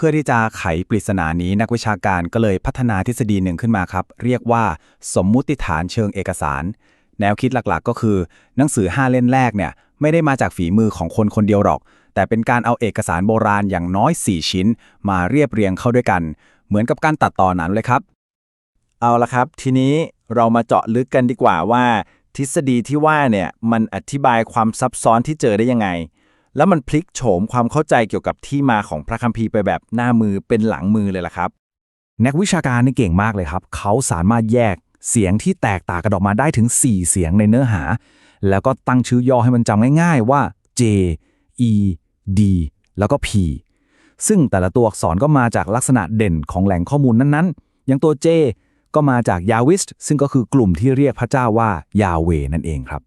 พื่อที่จะไขปริศนานี้นักวิชาการก็เลยพัฒนาทฤษฎีหนึ่งขึ้นมาครับ เรียกว่าสมมุติฐานเชิงเอกสาร แนวคิดหลักๆ ก็คือ หนังสือ 5 เล่มแรกเนี่ยไม่ได้มาจากฝีมือของคนคนเดียวหรอก แต่เป็นการเอาเอกสารโบราณอย่างน้อย 4 ชิ้น มาเรียบเรียงเข้าด้วยกัน เหมือนกับการตัดต่อหนังเลยครับ เอาละครับ ทีนี้เรามาเจาะลึกกันดีกว่าว่า ทฤษฎีที่ว่าเนี่ยมันอธิบายความซับซ้อนที่เจอได้ยังไง แล้วมันพลิกโฉมความเข้าใจเกี่ยวกับที่มาของพระคัมภีร์ไปแบบหน้ามือเป็นหลังมือเลยล่ะครับ นักวิชาการนี่เก่งมากเลยครับ เขาสามารถแยกเสียงที่แตกต่างกันออกมาได้ถึง 4 เสียงในเนื้อหา แล้วก็ตั้งชื่อย่อให้มันจำง่าย ๆว่า J E D แล้วก็ P ซึ่งแต่ละตัวอักษรก็มาจากลักษณะเด่นของแหล่งข้อมูลนั้นๆ อย่างตัว J ก็มาจากยาวิสซึ่งก็คือกลุ่มที่เรียกพระเจ้าว่ายาเวนั่นเองครับ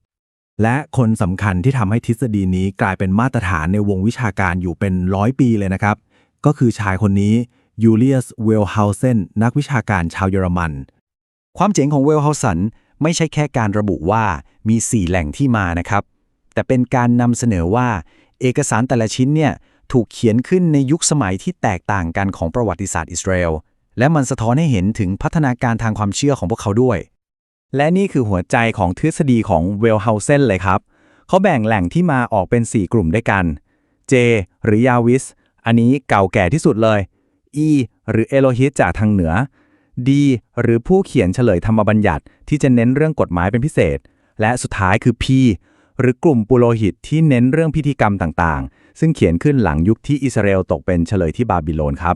และคนสำคัญที่ทำให้ทฤษฎีนี้กลายเป็นมาตรฐานในวงวิชาการอยู่เป็นร้อยปีเลยนะครับ ก็คือชายคนนี้ยูเลียสเวลเฮาเซนนักวิชาการชาวเยอรมัน ความเจ๋งของเวลเฮาสันไม่ใช่แค่การระบุว่ามี 4 แหล่งที่มานะครับ แต่เป็นการนำเสนอว่า เอกสารแต่ละชิ้นเนี่ยถูกเขียนขึ้นในยุคสมัยที่แตกต่างกันของประวัติศาสตร์อิสราเอลและมันสะท้อนให้เห็นถึงพัฒนาการทางความเชื่อของพวกเขาด้วย และนี่คือหัวใจของทฤษฎีของเวลเฮาเซนเลยครับ เขาแบ่งแหล่งที่มาออกเป็น 4 กลุ่มด้วยกัน J หรือยาวิส อันนี้เก่าแก่ที่สุดเลย E หรือเอโลฮิตจากทางเหนือ D หรือผู้เขียนเฉลยธรรมบัญญัติ ที่จะเน้นเรื่องกฎหมายเป็นพิเศษ และสุดท้ายคือ P หรือกลุ่มปุโรหิตที่เน้นเรื่องพิธีกรรมต่างๆ ซึ่งเขียนขึ้นหลังยุคที่อิสราเอลตกเป็นเฉลยที่บาบิโลนครับ